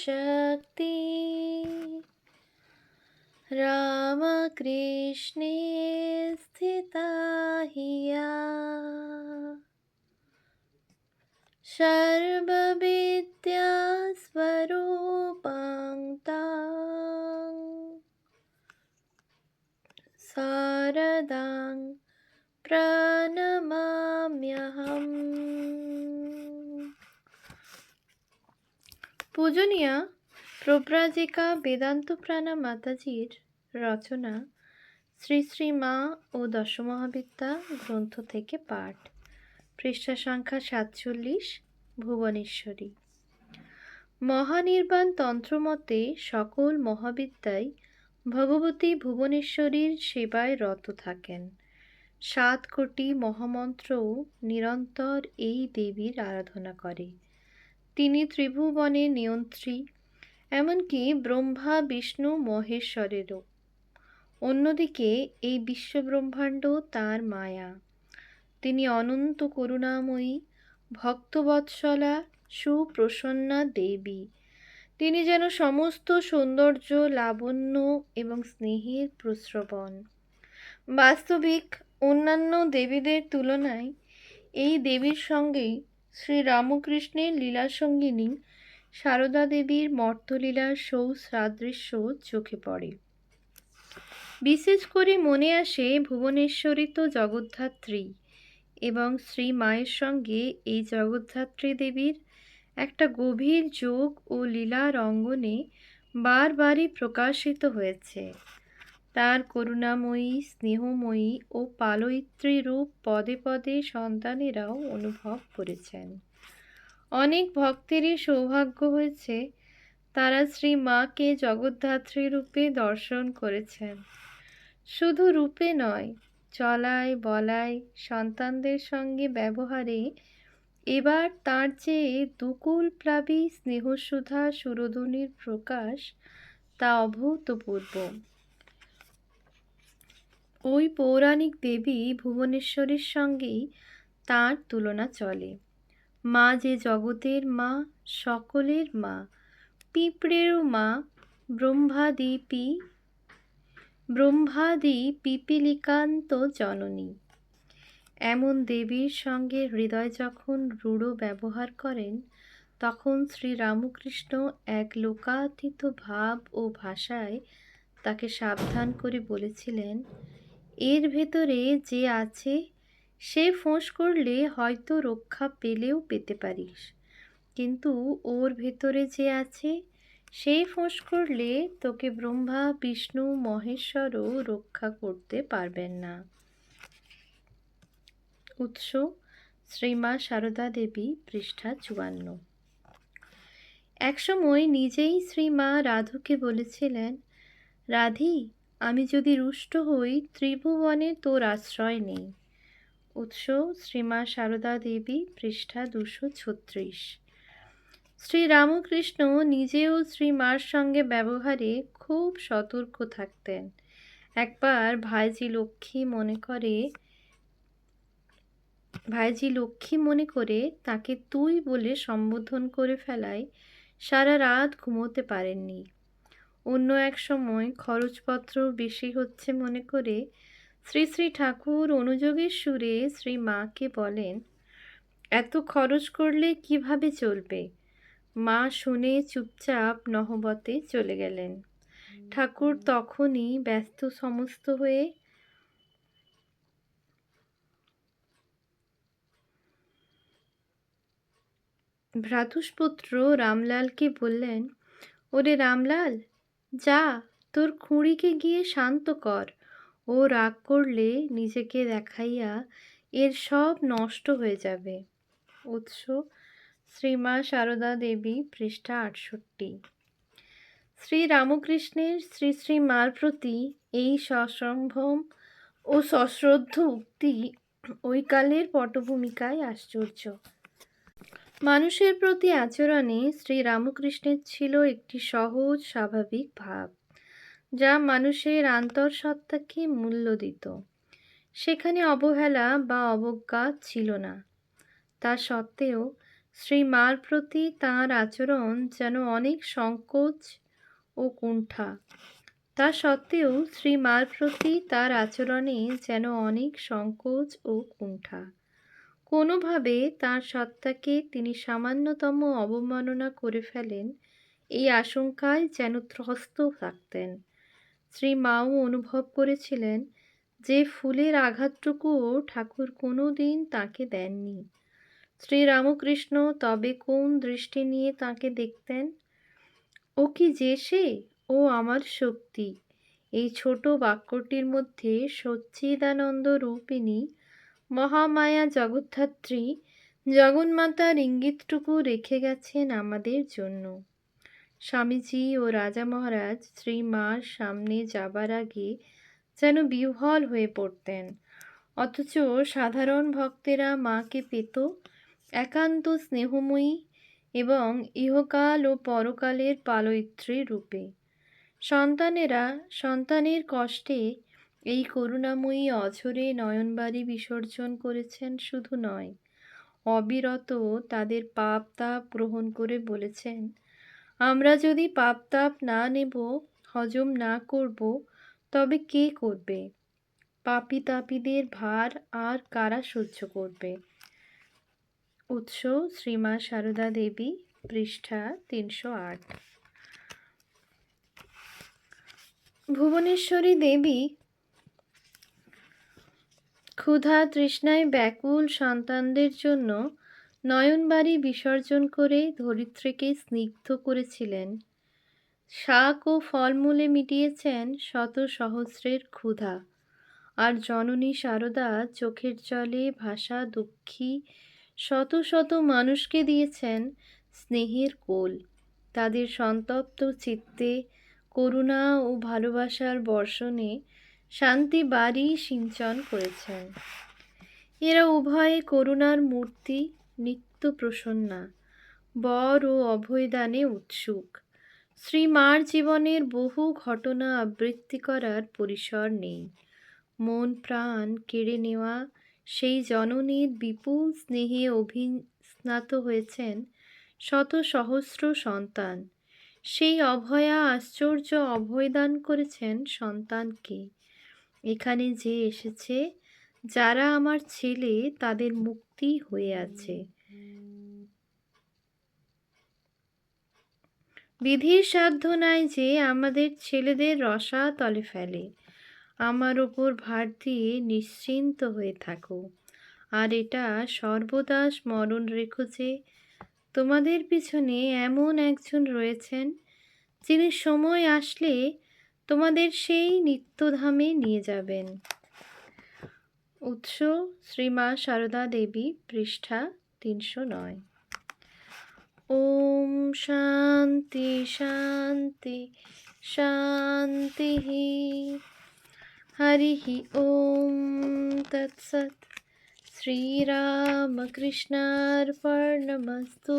शक्ति। रामकृष्णे स्थिता हिया सर्वविद्यास्वरूपाङ्क्ता शारदां प्रणमाम्यहम्। পূজনীয়া প্রব্রাজিকা বেদান্ত প্রাণা মাতাজির রচনা শ্রী শ্রী মা ও দশমহাবিদ্যা গ্রন্থ থেকে পাঠ। পৃষ্ঠা সংখ্যা সাতচল্লিশ, ভুবনেশ্বরী। মহানির্বাণ তন্ত্রমতে সকল মহাবিদ্যায় ভগবতী ভুবনেশ্বরীর সেবায় রত থাকেন। সাত কোটি মহামন্ত্রও নিরন্তর এই দেবীর আরাধনা করে। তিনি ত্রিভুবনের নিয়ন্ত্রী, এমনকি ব্রহ্মা, বিষ্ণু, মহেশ্বরেরও। অন্যদিকে এই বিশ্বব্রহ্মাণ্ড তার মায়া। তিনি অনন্ত করুণাময়ী, ভক্তবৎসলা, সুপ্রসন্না দেবী। তিনি যেন সমস্ত সৌন্দর্য, লাবণ্য এবং স্নেহের প্রশ্রবণ বাস্তবিক অন্যান্য দেবীদের তুলনায় এই দেবীর সঙ্গেই শ্রী রামকৃষ্ণের লীলাসঙ্গিনী সারদা দেবীর মর্তলীলার সৌসাদৃশ্য চোখে পড়ে। বিশেষ করে মনে আসে ভুবনেশ্বরী তো জগদ্ধাত্রী এবং শ্রী মায়ের সঙ্গে এই জগদ্ধাত্রী দেবীর একটা গভীর যোগ ও লীলার অঙ্গনে বারবারই প্রকাশিত হয়েছে। তার করুণাময়ী, স্নেহময়ী ও পালয়িত্রী রূপ পদে পদে সন্তানেরাও অনুভব করেছেন। অনেক ভক্তেরই সৌভাগ্য হয়েছে, তারা শ্রী মাকে জগদ্ধাত্রী রূপে দর্শন করেছেন। শুধু রূপে নয়, চলায়, বলায় সন্তানদের সঙ্গে ব্যবহারে এবার তার চেয়ে দুকুল প্লাবী স্নেহসুধা সুরধুনির প্রকাশ তা অভূতপূর্ব। ওই পৌরাণিক দেবী ভুবনেশ্বরীর সঙ্গেই তার তুলনা চলে। মা যে জগতের মা, সকলের মা, পিঁপড়েরও মা, ব্রহ্মাদিপি ব্রহ্মাদি পিপিলিকান্ত জননী। এমন দেবীর সঙ্গে হৃদয় যখন রূঢ় ব্যবহার করেন, তখন শ্রী রামকৃষ্ণ এক লোকাতীত ভাব ও ভাষায় তাকে সাবধান করে বলেছিলেন এর ভেতরে যে আছে, সে ফোঁস করলে হয়তো রক্ষা পেলেও পেতে পারিস। কিন্তু ওর ভেতরে যে আছে, সে ফোঁস করলে তোকে ব্রহ্মা, বিষ্ণু, মহেশ্বরও রক্ষা করতে পারবেন না। উৎস, শ্রীমা সারদা দেবী, পৃষ্ঠা চুয়ান্ন। একসময় নিজেই শ্রীমা রাধুকে বলেছিলেন, রাধি আমি যদি রুষ্ট হই, ত্রিভুবনে তোর আশ্রয় নেই। উৎস, শ্রীমা সারদা দেবী, পৃষ্ঠা দুশো ছত্রিশ। শ্রী রামকৃষ্ণ নিজেও শ্রীমার সঙ্গে ব্যবহারে খুব সতর্ক থাকতেন। একবার ভাইজি লক্ষ্মী মনে করে, ভাইজি লক্ষ্মী মনে করে তাকে তুই বলে সম্বোধন করে ফেলায়, সারা রাত ঘুমোতে পারেননি। অন্য এক সময় খরচপত্র বেশি হচ্ছে মনে করে শ্রী শ্রী ঠাকুর অনুযোগের সুরে শ্রী মাকে বলেন, এত খরচ করলে কীভাবে চলবে? মা শুনে চুপচাপ নহবতে চলে গেলেন। ঠাকুর তখনই ব্যস্ত সমস্ত হয়ে ভ্রাতুষ্পুত্র রামলালকে বললেন, ওরে রামলাল যা, তোর খুঁড়িকে গিয়ে শান্ত কর। ও রাগ করলে নিজেকে দেখাইয়া এর সব নষ্ট হয়ে যাবে। উৎস, শ্রীমা সারদা দেবী, পৃষ্ঠা আটষট্টি। শ্রী রামকৃষ্ণের শ্রী শ্রী মার প্রতি এই সসম্ভ্রম ও সশ্রদ্ধ উক্তি ওই কালের পটভূমিকায় আশ্চর্য। মানুষের প্রতি আচরণে শ্রী রামকৃষ্ণের ছিল একটি সহজ, স্বাভাবিক ভাব, যা মানুষের আন্তঃসত্ত্বাকে মূল্য দিত। সেখানে অবহেলা বা অবজ্ঞা ছিল না। তা সত্ত্বেও শ্রী মার প্রতি তাঁর আচরণ যেন অনেক সংকোচ ও কুণ্ঠা। তা সত্ত্বেও শ্রী মার প্রতি তার আচরণে যেন অনেক সংকোচ ও কুণ্ঠা। কোনোভাবে তাঁর সত্তাকে তিনি সামান্যতম অবমাননা করে ফেলেন, এই আশঙ্কায় যেন ত্রস্ত থাকতেন। শ্রী মাও অনুভব করেছিলেন যে ফুলের আঘাতটুকুও ঠাকুর কোনো দিন তাঁকে দেননি। শ্রীরামকৃষ্ণ তবে কোন দৃষ্টি নিয়ে তাকে দেখতেন? ও কি যে সে? ও আমার শক্তি। এই ছোট বাক্যটির মধ্যে সচ্চিদানন্দ রূপিণী মহামায়া জগদ্ধাত্রী জগন্মাতার ইঙ্গিতটুকু রেখে গেছেন আমাদের জন্য। স্বামীজি ও রাজা মহারাজ শ্রী মার সামনে যাবার আগে যেন বিহ্বল হয়ে পড়তেন। অথচ সাধারণ ভক্তেরা মাকে পেত একান্ত স্নেহময়ী এবং ইহকাল ও পরকালের পালয়িত্রী রূপে। সন্তানেরা সন্তানের কষ্টে এই করুণাময়ী অঝরে নয়নবাড়ি বিসর্জন করেছেন শুধু নয়, অবিরত তাদের পাপ তাপ গ্রহণ করে বলেছেন, আমরা যদি পাপ তাপ না নেব, হজম না করব, তবে কে করবে? পাপি তাপিদের ভার আর কারা সহ্য করবে? উৎস শ্রীমা সারদা দেবী, পৃষ্ঠা তিনশো আট। ভুবনেশ্বরী দেবী ক্ষুধা, তৃষ্ণায় ব্যাকুল সন্তানদের জন্য নয়নবাড়ি বিসর্জন করে ধরিত্রীকে স্নিগ্ধ করেছিলেন। শাক ও ফলমূলে মিটিয়েছেন শত সহস্রের ক্ষুধা। আর জননী সারদা চোখের জলে ভাষা দুঃখী শত শত মানুষকে দিয়েছেন স্নেহের কোল। তাদের সন্তপ্ত চিত্তে, করুণা ও ভালোবাসার বর্ষণে শান্তি বাড়ি সিঞ্চন করেছেন। এরা উভয়ে করুণার মূর্তি, নিত্য প্রসন্না, বর ও অভয়দানে উৎসুক। শ্রীমার জীবনের বহু ঘটনা আবৃত্তি করার পরিসর নেই। মন প্রাণ কেড়ে নেওয়া সেই জননীর বিপুল স্নেহে অভিস্নাত হয়েছেন শত সহস্র সন্তান। সেই অভয়া আশ্চর্য অভয়দান করেছেন সন্তানকে। এখানে যে এসেছে, যারা আমার ছেলে তাদের মুক্তি হয়ে আছে। বিধির সাধনায় যে আমাদের ছেলেদের রসা তলে ফেলে। আমার ওপর ভার দিয়ে নিশ্চিন্ত হয়ে থাকো। আর এটা সর্বদা স্মরণ রেখো যে, তোমাদের পিছনে এমন একজন রয়েছেন, যিনি সময় আসলে তোমাদের সেই নিত্যধামে নিয়ে যাবেন। উৎস, শ্রীমা সারদা দেবী, পৃষ্ঠা তিনশো নয়। ওম শান্তি শান্তি শান্তি হরি ওম তৎসৎ শ্রীরামকৃষ্ণার্পণমস্তু